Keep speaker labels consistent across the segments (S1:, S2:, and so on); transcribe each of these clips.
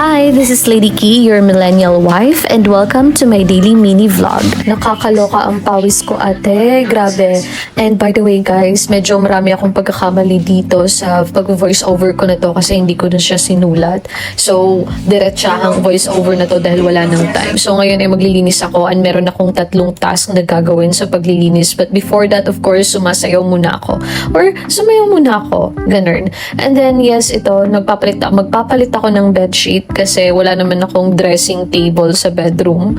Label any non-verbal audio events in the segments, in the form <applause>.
S1: Hi, this is Lady Key, your millennial wife, and welcome to my daily mini vlog. Nakakaloka ang pawis ko ate, grabe. And by the way guys, medyo marami akong pagkakamali dito sa pag-voice over ko na to kasi hindi ko na siya sinulat. So, diretsahang voice over na to dahil wala nang time. So, ngayon ay maglilinis ako and meron akong tatlong task na gagawin sa paglilinis. But before that, of course, sumasayaw muna ako. Or, sumayaw muna ako. Ganun. And then, yes, ito, nagpapalit, magpapalit ako ng bedsheet kasi wala naman akong dressing table sa bedroom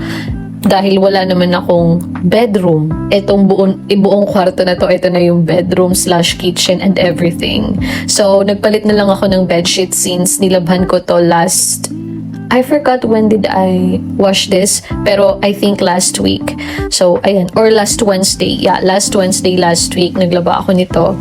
S1: dahil wala naman akong bedroom. Itong buong, buong kwarto na to, ito na yung bedroom slash kitchen and everything. So, nagpalit na lang ako ng bedsheet since nilabhan ko to last I forgot when did I wash this, pero I think last week. So, ayan, or last Wednesday. Yeah, last Wednesday last week, naglaba ako nito.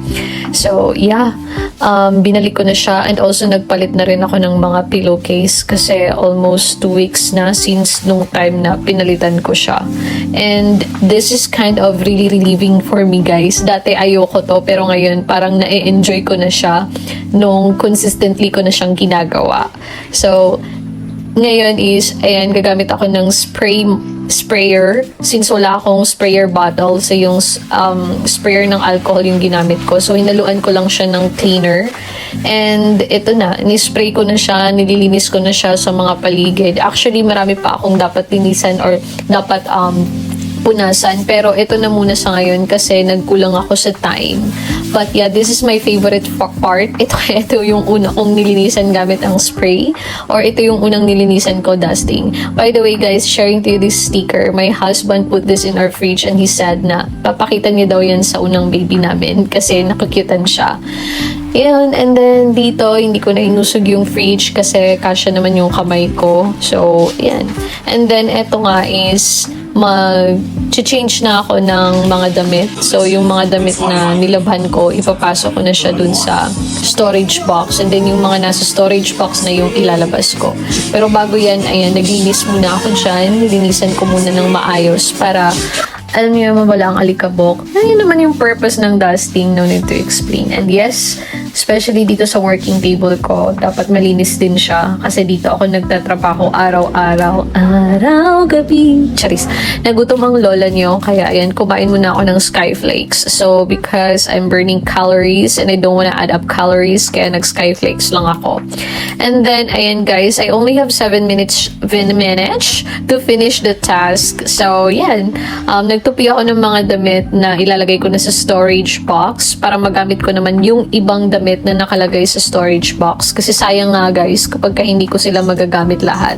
S1: So, yeah, um, binalik ko na siya and also nagpalit na rin ako ng mga pillowcase kasi almost two weeks na since nung time na pinalitan ko siya. And this is kind of really relieving for me, guys. Dati ayoko to, pero ngayon parang na-enjoy ko na siya nung consistently ko na siyang ginagawa. So, ngayon is, ayan, gagamit ako ng spray sprayer. Since wala akong sprayer bottle, so yung um, sprayer ng alcohol yung ginamit ko. So, hinaluan ko lang siya ng cleaner. And ito na, nispray ko na siya, nililinis ko na siya sa mga paligid. Actually, marami pa akong dapat linisan or dapat um, punasan. Pero ito na muna sa ngayon kasi nagkulang ako sa time. But yeah, this is my favorite fa- part. Ito, <laughs> ito yung una kong nilinisan gamit ang spray. Or ito yung unang nilinisan ko dusting. By the way guys, sharing to you this sticker. My husband put this in our fridge and he said na papakita niya daw yan sa unang baby namin kasi nakukyutan siya. Yun, and then dito, hindi ko na inusog yung fridge kasi kasya naman yung kamay ko. So, yan. And then, eto nga is, mag-change na ako ng mga damit. So, yung mga damit na nilabhan ko, ipapasok ko na siya dun sa storage box. And then, yung mga nasa storage box na yung ilalabas ko. Pero bago yan, ayan, naglinis muna ako dyan. Nilinisan ko muna ng maayos para alam niyo, mawala ang alikabok. Ayun naman yung purpose ng dusting, no need to explain. And yes, especially dito sa working table ko, dapat malinis din siya. Kasi dito ako nagtatrabaho araw-araw. Araw, gabi. Charis. Nagutom ang lola niyo, kaya ayan, kumain muna ako ng skyflakes. So, because I'm burning calories and I don't wanna add up calories, kaya nag-skyflakes lang ako. And then, ayan guys, I only have 7 minutes, minutes to finish the task. So, yan. Um, nagtupi ako ng mga damit na ilalagay ko na sa storage box para magamit ko naman yung ibang damit na nakalagay sa storage box. Kasi sayang nga guys kapag ka hindi ko sila magagamit lahat.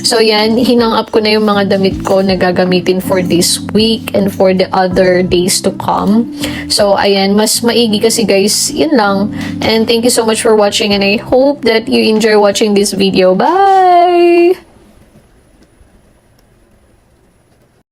S1: So yan, hinang up ko na yung mga damit ko na gagamitin for this week and for the other days to come. So ayan, mas maigi kasi guys, yun lang. And thank you so much for watching and I hope that you enjoy watching this video. Bye!